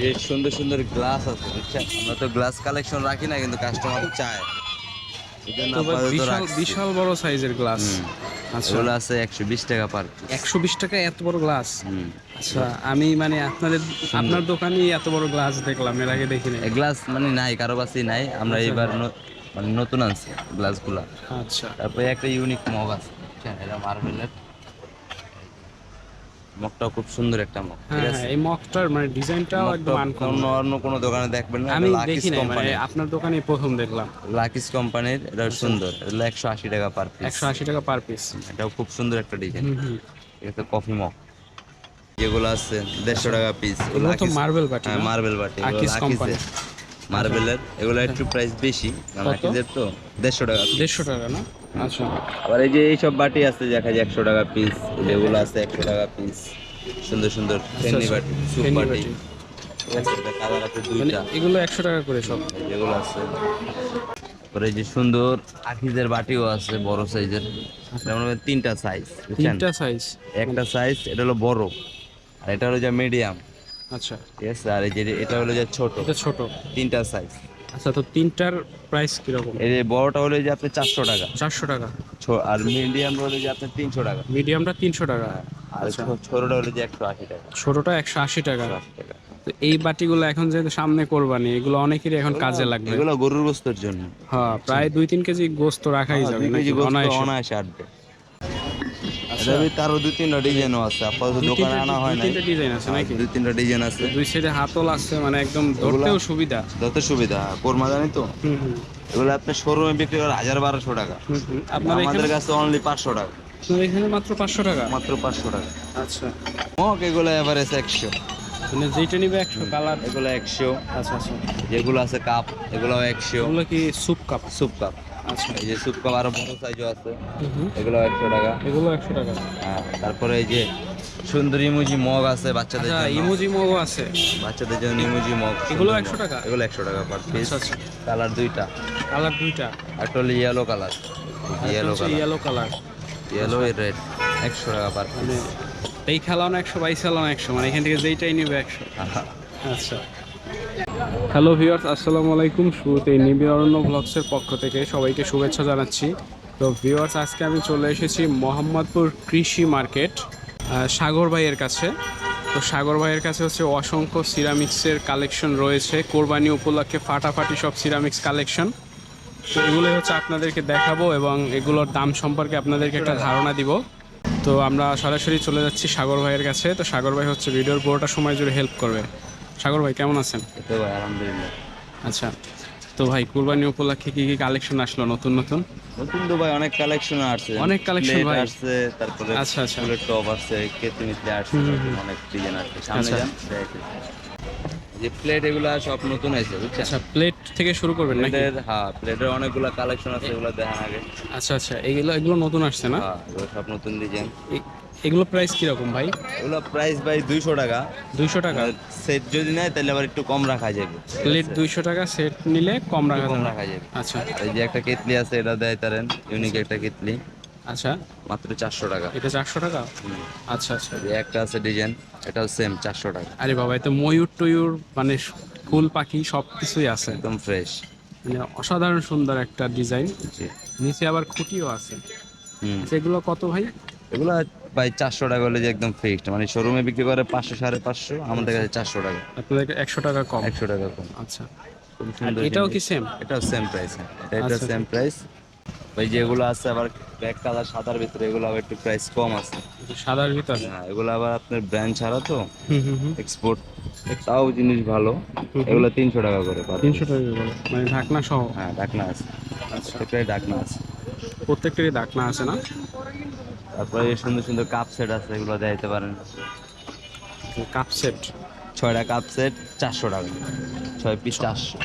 এই সুন্দর সুন্দর গ্লাস আছে বুঝছেন? আমরা তো গ্লাস কালেকশন রাখি না কিন্তু কাস্টমার চায়। বিশাল বিশাল বড় সাইজের গ্লাস আচ্ছা। আছে একশো বিশ টাকা পার একশো বিশ টাকা এত বড় গ্লাস আচ্ছা আমি মানে আপনাদের আপনার দোকানে এত বড় গ্লাস দেখলাম এর আগে দেখিনি। গ্লাস মানে নাই কারও কাছেই নাই। আমরা আচ্ছা। এবার মানে নতুন আনছি গ্লাসগুলা আচ্ছা। তারপরে একটা ইউনিক মগ আছে এটা মার্বেলের মগটাও খুব সুন্দর একটা মগ ঠিক হ্যাঁ আছে? হ্যাঁ এই মকটার মানে ডিজাইনটাও একদম আনকমন অন্য অন্য কোনো দোকানে দেখবেন না আমি দেখি না মানে আপনার দোকানে প্রথম দেখলাম। লাকিস কোম্পানির এটা সুন্দর এটা একশো আশি টাকা পার পিস একশো আশি টাকা পার পিস এটাও খুব সুন্দর একটা ডিজাইন এটা কফি মগ যেগুলো আছে দেড়শো টাকা পিস মার্বেল বাটি হ্যাঁ মার্বেল বাটি আকিস company। মার্বেলের এগুলো একটু প্রাইস বেশি কারণ তো দেড়শো টাকা দেড়শো টাকা না? আচ্ছা। আবার এই যে এইসব বাটি আছে দেখা যায় একশো টাকা পিস যেগুলো আছে একশো টাকা পিস সুন্দর সুন্দর ফেন্নি বাটি সুপ বাটি। বাটি। কালার আছে মানে এগুলো একশো টাকা করে সব। যেগুলো আছে। তারপরে যে সুন্দর আখিজের বাটিও আছে বড় সাইজের। যেমন তিনটা সাইজ তিনটা সাইজ একটা সাইজ এটা হলো বড়। আর এটা হলো যে মিডিয়াম আচ্ছা। ঠিক আছে আর এই যে এটা হলো যে ছোট। এটা ছোট। তিনটা সাইজ আচ্ছা তো তিনটার প্রাইস কীরকম? বড়টা হলো যে চারশো টাকা। চারশো টাকা। আর মিডিয়াম হলো যে আপনার তিনশো টাকা। মিডিয়ামটা তিনশো টাকা। আর ছোটটা হলো যে একশো আশি টাকা। ছোটটা একশো আশি টাকা। তো এই বাটিগুলো এখন যেহেতু সামনে কোরবানি এগুলো অনেকেরই এখন কাজে লাগবে। এগুলো গরুর গোস্তর জন্য। হ্যাঁ প্রায় দুই তিন কেজি গোস্ত রাখাই যাবে দুই নাকি? অনায়াসে। অনায়াসে আটবে এটা তারও দুই তিনটা ডিজাইনও আছে। আপাতত দোকানে আনা হয় দুই তিনটা ডিজাইন আছে নাকি? দুই তিনটা ডিজাইন আছে। দুই সাইডে হাতল আছে মানে একদম ধরতেও সুবিধা। যত সুবিধা। কোরমা জানি তো? হুম হুম। এগুলো আপনি শোরুমে বিক্রি করে হাজার বারোশো টাকা। হুম হুম। আপনার আমাদের কাছে অনলি পাঁচশো টাকা। আপনার এখানে মাত্র পাঁচশো টাকা? মাত্র পাঁচশো টাকা। আচ্ছা। মক এগুলো এভারেজ একশো। মানে যেটা নিবে একশো কালার এগুলো একশো। আচ্ছা আচ্ছা। যেগুলো আছে কাপ এগুলো একশো। ওগুলো কি স্যুপ কাপ স্যুপ কাপ আচ্ছা এই যে কাপ আরও বড় সাইজও আছে। এগুলো একশো টাকা। এগুলো একশো টাকা। হ্যাঁ, তারপরে এই যে সুন্দর ইমুজি মগ আছে বাচ্চাদের আচ্ছা জন্য। ইমোজি মগও আছে। বাচ্চাদের জন্য ইমুজি মগ এগুলো সুন্দর 100 টাকা? এগুলো একশো টাকা পার পিস আচ্ছা আচ্ছা। কালার দুইটা। কালার দুইটা। একটা হলো yellow colour yellow colour yellow colour yellow red একশো টাকা পার মানে পিস এই খেলানো একশো বাইশ খেলানো একশো। মানে এখান থেকে যেইটাই নিবে একশো। আচ্ছা। হ্যালো ভিউয়ার্স আসসালামু আলাইকুম। শুরুতেই নিবিড়রণ্য ব্লগসের পক্ষ থেকে সবাইকে শুভেচ্ছা জানাচ্ছি। তো ভিউয়ার্স আজকে আমি চলে এসেছি মোহাম্মদপুর কৃষি মার্কেট সাগর ভাইয়ের কাছে। তো সাগর ভাইয়ের কাছে হচ্ছে অসংখ্য সিরামিক্সের কালেকশন রয়েছে। কোরবানি উপলক্ষে ফাটাফাটি সব সিরামিক্স কালেকশন তো এগুলোই হচ্ছে আপনাদেরকে দেখাবো এবং এগুলোর দাম সম্পর্কে আপনাদেরকে একটা ধারণা দিব। তো আমরা সরাসরি চলে যাচ্ছি সাগর ভাইয়ের কাছে। তো সাগর ভাই হচ্ছে ভিডিওর পুরোটা সময় জুড়ে হেল্প করবে। সাগর ভাই কেমন আছেন ভাই আলহামদুলিল্লাহ আচ্ছা তো ভাই কুরবানি উপলক্ষে কি কি কালেকশন আসলো নতুন নতুন নতুন তো ভাই অনেক কালেকশন আসছে অনেক কালেকশন ভাই। আসছে তারপরে আচ্ছা, আচ্ছা। টপ আসছে কেতনিতে আসছে অনেক ডিজাইন আসছে সামনে আচ্ছা। যান। যে প্লেট এগুলা সব নতুন আছে বুঝছেন? আচ্ছা প্লেট থেকে শুরু করবেন নাকি? প্লেটের হ্যাঁ প্লেটের অনেকগুলা কালেকশন আছে এগুলো দেখান আগে। আচ্ছা আচ্ছা এগুলো এগুলো নতুন আসছে না? হ্যাঁ এগুলো সব নতুন ডিজাইন এগুলো প্রাইস কীরকম ভাই? এগুলো প্রাইস ভাই দুইশো টাকা। দুইশো টাকা? সেট যদি নেয় তাহলে আবার একটু কম রাখা যাবে। প্লেট দুইশো টাকা সেট নিলে কম রাখা কম রাখা যাবে। আচ্ছা। এই যে একটা কেতলি আছে এটা দেয় তারেন ইউনিক একটা কেতলি আচ্ছা। মাত্র চারশো টাকা। এটা চারশো টাকা? আচ্ছা আচ্ছা। একটা আছে ডিজাইন এটাও সেম চারশো টাকা। আরে বাবা এতে ময়ূর টয়ূর মানে ফুল পাখি সব কিছুই আছে। একদম ফ্রেশ মানে অসাধারণ সুন্দর একটা ডিজাইন। নিচে আবার খুঁটিও আছে। হুম। আচ্ছা, কত ভাই? এগুলো ভাই চারশো টাকা হলে যে একদম ফিক্সড মানে শোরুমে বিক্রি করে পাঁচশো সাড়ে পাঁচশো আমাদের কাছে চারশো টাকা। আপনাদের একশো টাকা কম। একশো টাকা কম। আচ্ছা। এটাও কি সেম এটাও সেম প্রাইস এটা এটা আচ্ছা, সেম প্রাইস ওই যেগুলো আছে আবার ব্যাক কালার সাদার ভিতরে এগুলো আবার একটু প্রাইস কম আছে। সাদার ভিতর? হ্যাঁ এগুলো আবার আপনার ব্র্যান্ড ছাড়া তো। এক্সপোর্ট তাও জিনিস ভালো। এগুলো তিনশো টাকা করে তিনশো টাকা করে মানে ঢাকনা সহ? হ্যাঁ ডাকনা আছে। আচ্ছা। প্রত্যেকটাই ডাকনা আছে। প্রত্যেকটারই ঢাকনা আছে না? তারপরে এই সুন্দর সুন্দর কাপ সেট আছে এগুলো দিতে পারেন। কাপ সেট ছয়টা কাপ সেট চারশো টাকা। ছয় পিস চারশো।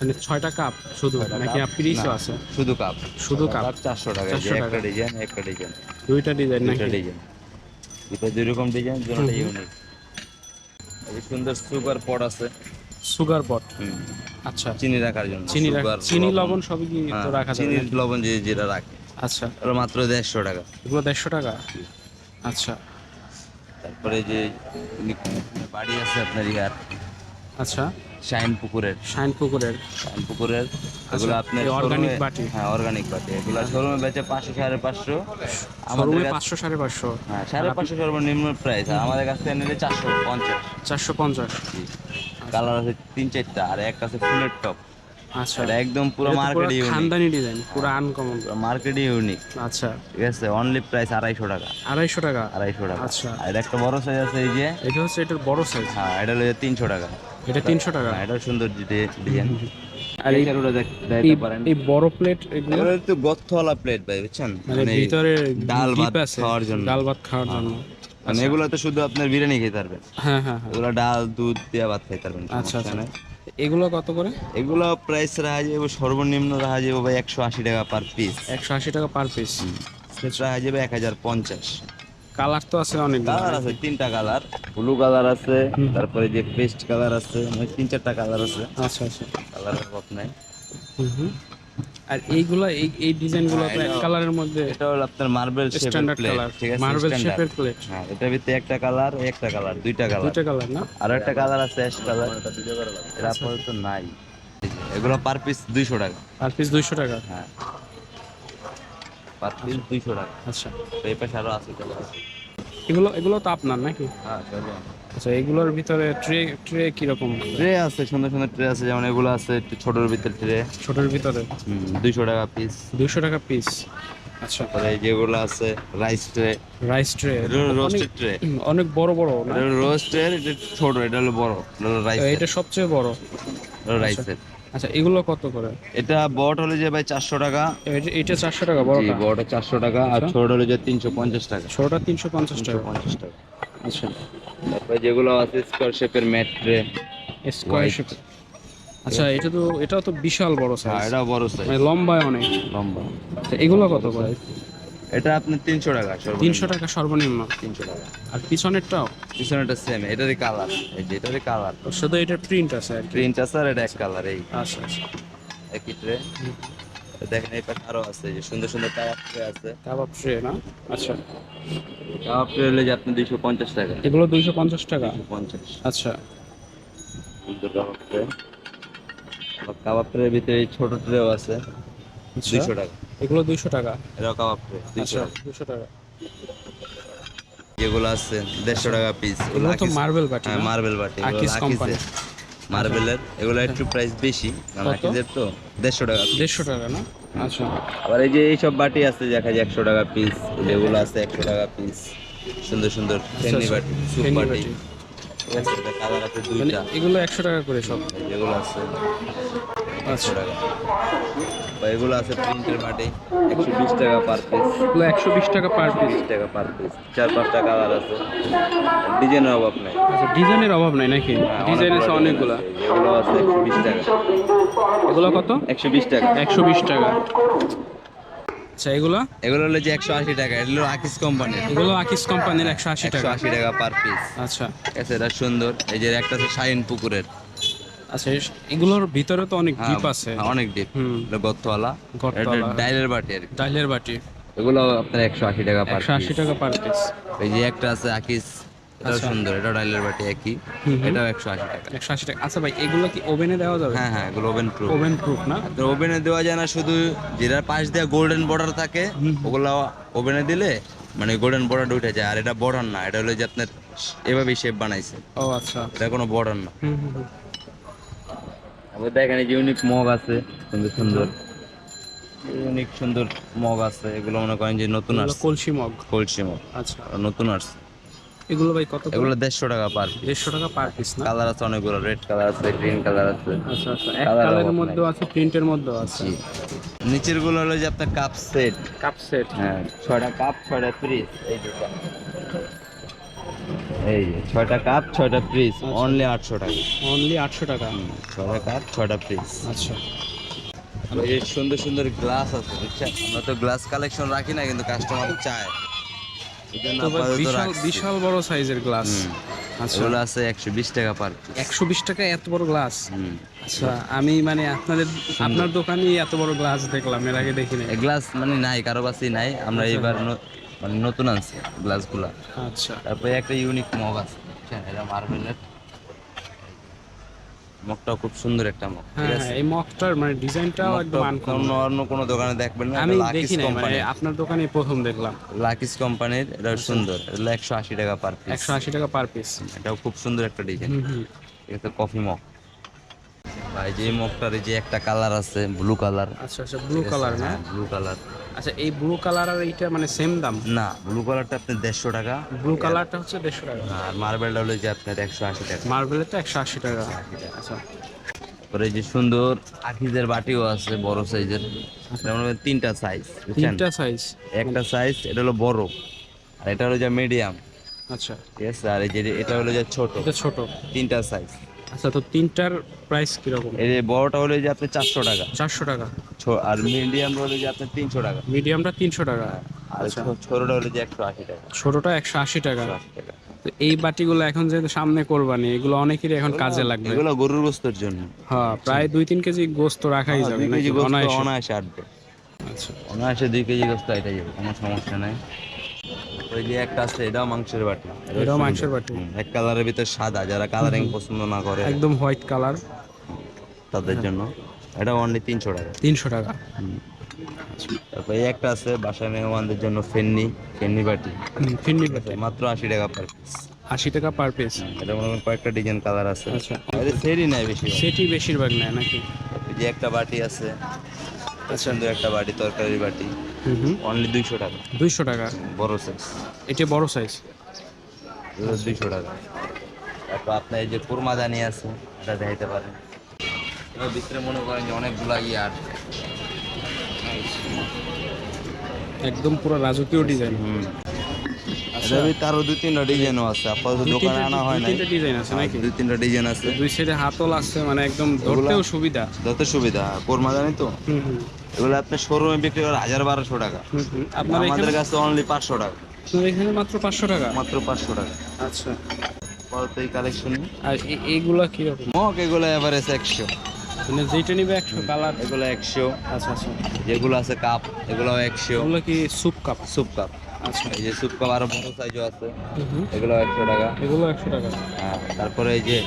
মানে ছয়টা কাপ শুধু নাকি পিরিসও আছে? শুধু কাপ। শুধু কাপ? চারশো টাকা। এই যে 400 একটা টাকা। ডিজাইন একটা ডিজাইন। দুইটা ডিজাইন নাকি? ডিজাইন। দুটো দুই রকম ডিজাইন দুটোটা ইউনিক এই সুন্দর সুগার পট আছে। Sugar pot? আচ্ছা। চিনি রাখার জন্য চিনি রাখ- sugar, চিনি লবণ। সবই কি হ্যাঁ, তো রাখা চিনি লবণ যে যেটা রাখে। আচ্ছা। ওটা মাত্র দেড়শো টাকা। এগুলো দেড়শো টাকা? আচ্ছা। তারপরে যে বাড়ি আছে আপনার ইয়ার আচ্ছা। শাইন পুকুরের শাইন পুকুরের শাইন পুকুরের এগুলো আপনার এই বাটি। হ্যাঁ অর্গানিক বাটি। এগুলো শোরুমে বেচে পাঁচশো সাড়ে পাঁচশো। আমাদের পাঁচশো সাড়ে পাঁচশো। হ্যাঁ সাড়ে পাঁচশো সর্বনিম্ন প্রাইস আমাদের কাছ থেকে নিলে চারশো পঞ্চাশ। চারশো পঞ্চাশ। কালার আছে তিন চারটা আর একটা আছে ফুলের টপ। আচ্ছা। একদম পুরো মার্কেট ইউনিক খানদানি ডিজাইন পুরো আনকমন মার্কেট ইউনিক আচ্ছা। ঠিক আছে অনলি প্রাইস আড়াইশো টাকা। আড়াইশো টাকা? আড়াইশো টাকা। আচ্ছা। আর একটা বড় সাইজ আছে এই যে এটা হচ্ছে এটার বড় সাইজ হ্যাঁ এটা হলো তিনশো টাকা। এটা তিনশো টাকা। হ্যাঁ, এটাও সুন্দর ডিজাইন আর এই বড় প্লেট এগুলো? প্লেট ভাই বুঝছেন? মানে মানে ভিতরে ডাল ভাত খাওয়ার জন্য। ডাল ভাত খাওয়ার জন্য। মানে এগুলো তো শুধু আপনার বিরিয়ানি খেতে পারবেন। হ্যাঁ হ্যাঁ হ্যাঁ। এগুলো ডাল দুধ দিয়ে ভাত খেতে পারবেন আচ্ছা আচ্ছা। এগুলো কত করে? এগুলো প্রাইস রাখা যাবে সর্বনিম্ন রাখা যাবে ভাই একশো আশি টাকা পার পিস একশো আশি টাকা পার পিস রাখা যাবে এক হাজার পঞ্চাশ। কালার তো আছে অনেক কালার আছে তিনটা কালার। ব্লু কালার আছে তারপরে যে পেস্ট কালার আছে মানে তিন চারটা কালার আছে। আচ্ছা আচ্ছা। কালারের অভাব নাই। হুম হুম। আর এইগুলা এই এই ডিজাইনগুলো তো এক কালারের মধ্যে এটা হলো আপনার মার্বেল শেপের স্ট্যান্ডার্ড প্লেট কালার ঠিক আছে? মার্বেল শেপের প্লেট হ্যাঁ এটার ভিতরে একটা কালার একটা কালার দুইটা কালার দুইটা কালার। না? আর একটা কালার আছে অ্যাশ কালার। এটা আপাতত নাই। এগুলো পার পিস দুইশো টাকা। পার পিস দুইশো টাকা। হ্যাঁ। পার পিস দুইশো টাকা। আচ্ছা। তো এই পাশে আরও আছে কালার এগুলো এগুলো তো আপনার নাকি? হ্যাঁ আচ্ছা এগুলোর ভিতরে ট্রে ট্রে কীরকম? ট্রে আছে সুন্দর সুন্দর ট্রে আছে যেমন এগুলো আছে একটু ছোটোর ভিতরে ট্রে ছোটোর ভিতরে? দুইশো টাকা পিস দুইশো টাকা পিস আচ্ছা। তারপরে যেগুলো আছে rice tray rice tray roasted tray অনেক বড় বড় রোস্টের এটা ছোট এটা হলো বড়। রাইস এটা সবচেয়ে বড়। রাইসের আচ্ছা এগুলো কত করে? এটা বড় হলে যে ভাই চারশো টাকা। এটা- চারশো টাকা বড় বড়টা বড়টা চারশো টাকা আর আচ্ছা। ছোট হলে যে তিনশো পঞ্চাশ টাকা। ছোটটা তিনশো পঞ্চাশ টাকা। পঞ্চাশ টাকা। আচ্ছা। তারপরে যেগুলো আছে স্কোয়ার শেপের ম্যাট ট্রে স্কোয়ার শেপ আচ্ছা এটা তো এটাও তো বিশাল বড় হ্যাঁ সাইজ এটা বড় সাইজ মানে লম্বায় অনেক। লম্বা। আচ্ছা, এগুলো কত করে? এটা আপনার তিনশো টাকা। তিনশো টাকা সর্বনিম্ন। তিনশো টাকা। আর পিছনেরটাও? পিছনেটা সেম এটারই কালার এই যে এটারই কালার শুধু এটার প্রিন্ট আছে আর প্রিন্ট আছে আর এটা এক কালার এই। আচ্ছা আচ্ছা। একই ট্রে দেখেন এই পাশে আরও আছে যে সুন্দর সুন্দর কাবাব ট্রে আছে। কাবাব ট্রে না? আচ্ছা। কাবাব ট্রে হলে যে আপনি দুইশো পঞ্চাশ টাকা। এগুলো দুইশো পঞ্চাশ টাকা? পঞ্চাশ। আচ্ছা। সুন্দর কাবাব ট্রে কাবাব ট্রের ভিতরে এই ছোট ট্রেও আছে। আচ্ছা। দুইশো টাকা। এগুলো দুইশো টাকা। এটাও কাবাব ট্রে দুইশো আচ্ছা টাকা। যেগুলো আছে দেড়শো টাকা পিস এগুলো তো মার্বেল বাটি হ্যাঁ মার্বেল বাটি আকিস company। মার্বেলের এগুলো একটু প্রাইস বেশি কারণ কত? তো দেড়শো টাকা দেড়শো টাকা না? আচ্ছা। আবার এই যে এইসব বাটি আছে দেখা যায় একশো টাকা পিস যেগুলো আছে একশো টাকা পিস সুন্দর সুন্দর ফেন্নি আচ্ছা, বাটি সুপ বাটি। ঠিক আছে এটা কালার আছে দুইটা এগুলো একশো টাকা করে সব। এই যেগুলো আছে। আচ্ছা। টাকা বা এগুলো আছে প্রিন্টের বাটি একশো বিশ টাকা পার পিস এগুলো একশো বিশ টাকা পার পিস বিশ টাকা পার পিস চার পাঁচটা কালার আছে। ডিজাইনের অভাব নাই। আচ্ছা ডিজাইনের অভাব নাই নাকি? হ্যাঁ, ডিজাইন আছে অনেকগুলো। আছে। আছে একশো বিশ টাকা। এগুলো কত? একশো বিশ টাকা। একশো বিশ টাকা। আচ্ছা এগুলো? এগুলো হলো যে একশো আশি টাকা এগুলো আকিস কোম্পানির এগুলো আকিস কোম্পানির একশো আশি টাকা? আশি টাকা পার পিস আচ্ছা। আচ্ছা এটা সুন্দর। এই যে একটা আছে শাইন পুকুরের। আচ্ছা এগুলোর ভিতরে তো অনেক ডিপ হ্যাঁ, আছে। হ্যাঁ, অনেক ডিপ গতওয়ালা গর্তওয়ালা। ডাইলের বাটি আর ডাইলের বাটি। এগুলো আপনার একশো আশি টাকা পার একশো আশি টাকা পার পিস এই যে একটা আছে আকিস এটাও আচ্ছা। সুন্দর এটা ডাইলের বাটি একই। এটাও একশো আশি টাকা। একশো আশি টাকা। আচ্ছা ভাই এগুলো কি ওভেনে দেওয়া যাবে? হ্যাঁ হ্যাঁ এগুলো ওভেন প্রুফ। ওভেন প্রুফ না? ওভেনে দেওয়া যায় না শুধু যেটার পাশ দিয়ে গোল্ডেন বর্ডার থাকে ওগুলো ওভেনে দিলে মানে গোল্ডেন বর্ডার উঠে যায়। আর এটা বর্ডার না এটা হলো যে আপনার এভাবেই শেপ বানাইছে। ও আচ্ছা। এটা কোনো বর্ডার না। আমাদের দেখেন যে ইউনিক মগ আছে সুন্দর। সুন্দর ইউনিক সুন্দর মগ আছে এগুলো মনে করেন যে নতুন আসছে। কলসি মগ কলসি মগ আচ্ছা। নতুন আসছে। এগুলো ভাই কত এগুলো দেড়শো টাকা পার দেড়শো টাকা পার পিস না? কালার আছে অনেকগুলো রেড কালার আছে গ্রিন কালার আছে। আচ্ছা আচ্ছা এক কালারের মধ্যেও আছে প্রিন্টের মধ্যেও আছে? নিচেরগুলো হলো যে আপনার কাপ সেট কাপ সেট হ্যাঁ ছয়টা কাপ ছয়টা পিস এই দুটো। এই ছয়টা কাপ ছয়টা পিস অনলি আটশো টাকা। অনলি আটশো টাকা? ছয়টা কাপ ছয়টা পিস আচ্ছা। এই সুন্দর সুন্দর গ্লাস আছে বুঝছেন? আমরা তো গ্লাস কালেকশন রাখি না কিন্তু কাস্টমার চায়। বিশাল বড় সাইজের গ্লাস আচ্ছা। এগুলো আছে একশো বিশ টাকা পার একশো বিশ টাকা এত বড় গ্লাস আচ্ছা আমি মানে আপনাদের আপনার দোকানে এত বড় গ্লাস দেখলাম এর আগে দেখিনি গ্লাস মানে নাই কারও কাছেই নাই। আমরা এবার মানে নতুন আনছি গ্লাসগুলা আচ্ছা। তারপরে একটা ইউনিক মগ আছে। এটা মার্বেলের মগটাও খুব সুন্দর একটা মগ ঠিক হ্যাঁ আছে? এই মকটার মানে ডিজাইনটাও একদম অন্য অন্য কোনো দোকানে দেখবেন না আমি দেখি মানে আপনার দোকানে প্রথম দেখলাম। লাকিস কোম্পানির এটা সুন্দর এটা হলো একশো আশি টাকা পার পিস একশো আশি টাকা পার পিস এটাও খুব সুন্দর একটা ডিজাইন। এটা কফি মগ ভাই যে মগটার যে একটা কালার আছে ব্লু কালার আচ্ছা আচ্ছা ব্লু কালার না? ব্লু কালার আচ্ছা এই ব্লু কালার আর এইটা মানে সেম দাম? না ব্লু কালারটা আপনার দেড়শো টাকা। ব্লু কালারটা হচ্ছে দেড়শো টাকা। আর মার্বেলটা হলো যে আপনার একশো আশি টাকা। মার্বেলেরটা একশো আশি টাকা। আচ্ছা। এই যে সুন্দর আখিজের বাটিও আছে বড় সাইজের। তিনটা সাইজ তিনটা সাইজ একটা সাইজ এটা হলো বড়। আর এটা হলো যে মিডিয়াম আচ্ছা। ঠিক আছে আর এই যে এটা হলো যে ছোট। এটা ছোট। তিনটা সাইজ আচ্ছা তো তিনটার প্রাইস কীরকম? এই যে বড়টা হলো যে আপনি চারশো টাকা। চারশো টাকা। আর মিডিয়াম হলো যে আপনার তিনশো টাকা। মিডিয়ামটা তিনশো টাকা। আর ছোটটা হলো যে একশো আশি টাকা। ছোটটা একশো আশি টাকা। তো এই বাটিগুলো এখন যেহেতু সামনে কোরবানি এগুলো অনেকেরই এখন কাজে লাগবে। এগুলো গরুর গোস্তর জন্য। হ্যাঁ প্রায় দুই তিন কেজি গোস্ত রাখাই যাবে কেজি গোস্ত অনায়াসে। অনায়াসে আটবে আচ্ছা। অনায়াসে দুই কেজি গোস্ত এটা যাবে কোনো সমস্যা নাই। ওই যে একটা আছে এটাও মাংসের বাটি। এটাও মাংসের বাটি। এক কালারের ভিতর সাদা যারা কালারিং পছন্দ না করে। একদম হোয়াইট কালার তাদের জন্য। এটা অনলি তিনশো টাকা। তিনশো টাকা। তারপর এই একটা আছে বাসায় মেহমানদের জন্য ফেন্নি ফেন্নি বাটি। বাটি। মাত্র আশি টাকা পার পিস আশি টাকা পার পিস এটা মনে করেন কয়েকটা ডিজাইন কালার আছে। আচ্ছা। সেরই বেশি সেটি বেশিরভাগ। নেয় নাকি? যে একটা বাটি আছে আচ্ছা। সুন্দর একটা বাটি তরকারির বাটি। অনলি দুইশো টাকা। দুইশো টাকা? বড় সাইজ এটা বড় সাইজ দুইশো টাকা। তারপর আপনার এই যে কুরমাদানি আছে এটা দেখাইতে পারেন। এবার ভিতরে মনে করেন যে অনেকগুলা আর একদম পুরো রাজকীয় ডিজাইন হুম। এটার ভিতরে আরও দুই তিনটা ডিজাইনও আছে। আপাতত দোকানে আনা হয় দুই তিনটা ডিজাইন আছে নাকি? দুই তিনটা ডিজাইন আছে। দুই সাইডে হাতল আছে মানে একদম ধরতেও সুবিধা। সুবিধা। কোরমাদানি তো? হুম হুম। এগুলো শোরুমে বিক্রি করে হাজার বারোশো টাকা। আপনার আমাদের কাছে অনলি পাঁচশো টাকা। আপনার এখানে মাত্র পাঁচশো টাকা? মাত্র পাঁচশো টাকা। আচ্ছা। আপাতত এই কালেকশন আর এ- এইগুলা কীরকম? মগ এগুলো এভারেজ একশো। মানে যেটা নিবে একশো কালার? এগুলো একশো। আচ্ছা আচ্ছা। যেগুলো আছে কাপ এগুলো একশো। এগুলো কি স্যুপ কাপ স্যুপ কাপ আচ্ছা এই যে কাপ আরও বড় সাইজও আছে। এগুলো একশো টাকা। এগুলো একশো টাকা। হ্যাঁ, তারপরে এই যে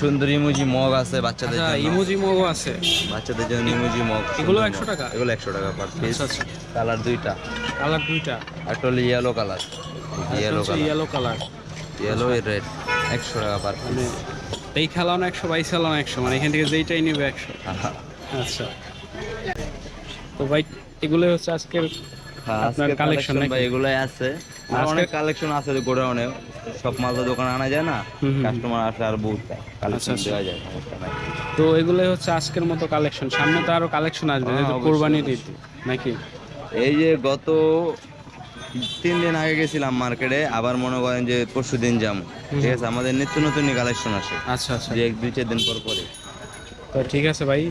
সুন্দর ইমুজি মগ আছে বাচ্চাদের আচ্ছা জন্য। ইমোজি মগও আছে। বাচ্চাদের জন্য ইমুজি মগ এগুলো সুন্দর 100 মগ। টাকা? এগুলো একশো টাকা পার পিস আচ্ছা আচ্ছা। কালার দুইটা। কালার দুইটা। একটা হলো yellow colour yellow colour yellow colour yellow red একশো টাকা পার মানে পিস এই খেলানো একশো বাইশ খেলানো একশো মানে এখান থেকে যেইটাই নেবে একশো। আচ্ছা। তো ভাই এগুলো হচ্ছে আজকের আপনার আজকে কালেকশন? ভাই এগুলাই আছে। আর অনেক কালেকশন আছে গোডাউনে। সব মাল তো দোকানে আনা যায় না। কাস্টমার আসে আর বহুত কালেকশন আচ্ছা। দেওয়া যায় সমস্যা নাই। তো এগুলো হচ্ছে আজকের মতো কালেকশন সামনে তো আরও কালেকশন আসবে হ্যাঁ, যেহেতু কোরবানির ঈদ নাকি? এই যে গত তিন দিন আগে গেছিলাম মার্কেটে আবার মনে করেন যে পরশু দিন যাব ঠিক আছে আমাদের নিত্য নতুন কালেকশন আসে। আচ্ছা আচ্ছা। যে এক দুই চার দিন পর পরে। তো ঠিক আছে ভাই।